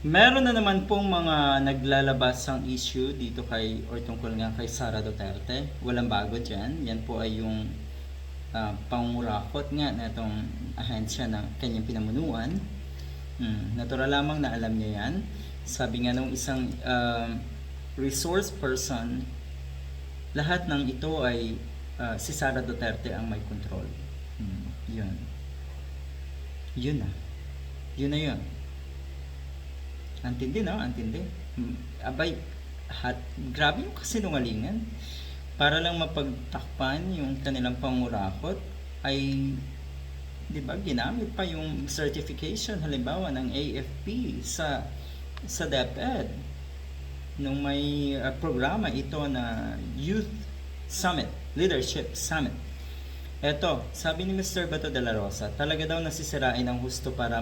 Meron na naman pong mga naglalabas ng issue dito kay or tungkol nga kay Sara Duterte. Walang bago dyan. Yan po ay yung uh, pangurakot nga na itong ahensya ng kanyang pinamunuan. Hmm, natural lamang na alam niya yan. Sabi nga nung isang um, resource person, lahat ng ito ay uh, si Sara Duterte ang may control. Hmm, yun. Yun na. Yun na yun. Antindi, no? Antindi. Hmm, Abay, hat, grabe yung kasinungalingan. Para lang mapagtakpan yung kanilang pangurakot, ay, di ba, ginamit pa yung certification, halimbawa, ng AFP sa, sa DepEd. Nung may uh, programa ito na Youth Summit, Leadership Summit. Eto, sabi ni Mr. Bato de la Rosa, talaga daw nasisirain ang husto para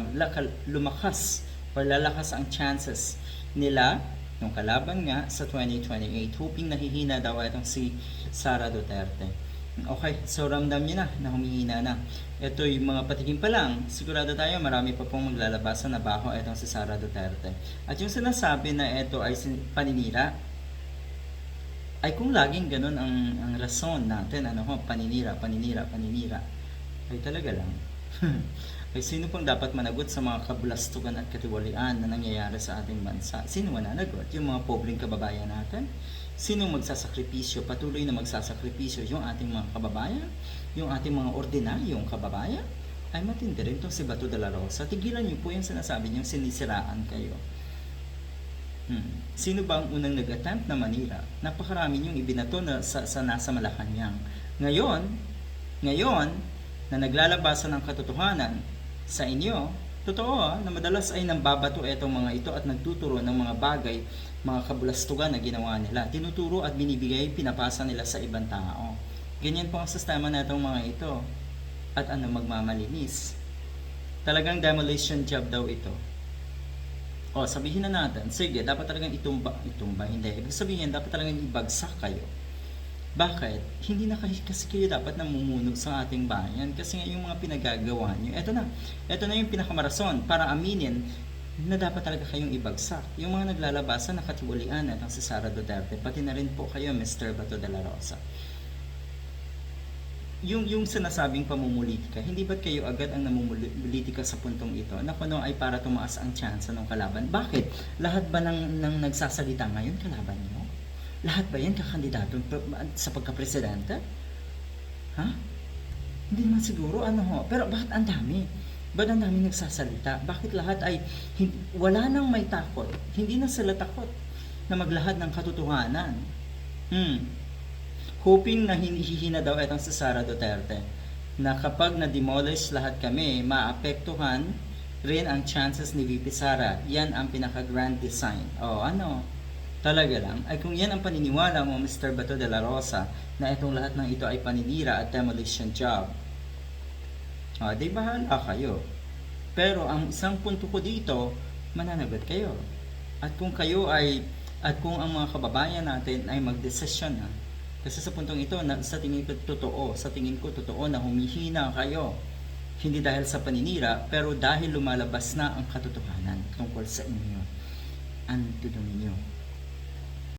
lumakas or lalakas ang chances nila nung kalaban nga sa 2028 hoping nahihina daw itong si Sara Duterte. Okay, so ramdam niyo na na humihina na. Ito yung mga patikim pa lang. Sigurado tayo marami pa pong maglalabasan na baho itong si Sara Duterte. At yung sinasabi na ito ay paninira, ay kung laging ganun ang, ang rason natin, ano ho, paninira, paninira, paninira, ay talaga lang. Ay sino pang dapat managot sa mga kabulastugan at katiwalian na nangyayari sa ating bansa? Sino mananagot? Yung mga pobreng kababayan natin? Sino magsasakripisyo? Patuloy na magsasakripisyo yung ating mga kababayan? Yung ating mga ordinaryong kababayan? Ay matindi rin itong si Bato de la Rosa. Tigilan niyo po yung sinasabi niyong sinisiraan kayo. Hmm. Sino ba ang unang nag-attempt na manira? Napakarami niyong ibinato na sa, sa nasa Malacanang. Ngayon, ngayon, na naglalabasan ng katotohanan sa inyo, totoo ah, na madalas ay nambabato itong mga ito at nagtuturo ng mga bagay, mga kabulastugan na ginawa nila. Tinuturo at binibigay, pinapasa nila sa ibang tao. Ganyan po ang sistema na itong mga ito. At ano, magmamalinis. Talagang demolition job daw ito. O, sabihin na natin, sige, dapat talagang itumba, itumba, hindi. Ibig sabihin, dapat talagang ibagsak kayo. Bakit? Hindi na kasi, kasi kayo dapat namumunog sa ating bayan kasi nga yung mga pinagagawa nyo, eto na, eto na yung pinakamarason para aminin na dapat talaga kayong ibagsak. Yung mga naglalabasan na at ang si Sara Duterte, pati na rin po kayo, Mr. Bato de la Rosa yung yung sinasabing pamumulitika, hindi ba't kayo agad ang namumulitika sa puntong ito na kuno ay para tumaas ang tsansa ng kalaban? Bakit? Lahat ba ng, ng nagsasalita ngayon kalaban niyo? Lahat ba yan kakandidato sa pagka-presidente? Ha? Hindi naman siguro, ano ho. Pero bakit ang dami? Ba't ang dami nagsasalita? Bakit lahat ay hin- wala nang may takot? Hindi na sila takot na maglahad ng katotohanan. Hmm hoping na hinihina daw itong si Sara Duterte na kapag na-demolish lahat kami, maapektuhan rin ang chances ni VP Sara. Yan ang pinaka-grand design. O ano, talaga lang. Ay kung yan ang paniniwala mo, Mr. Bato de la Rosa, na itong lahat ng ito ay paninira at demolition job. O, di bahala kayo. Pero ang isang punto ko dito, mananagot kayo. At kung kayo ay, at kung ang mga kababayan natin ay magdesisyon na, kasi sa puntong ito, na, sa tingin ko totoo, sa tingin ko totoo na humihina kayo. Hindi dahil sa paninira, pero dahil lumalabas na ang katotohanan tungkol sa inyo. Ano ninyo?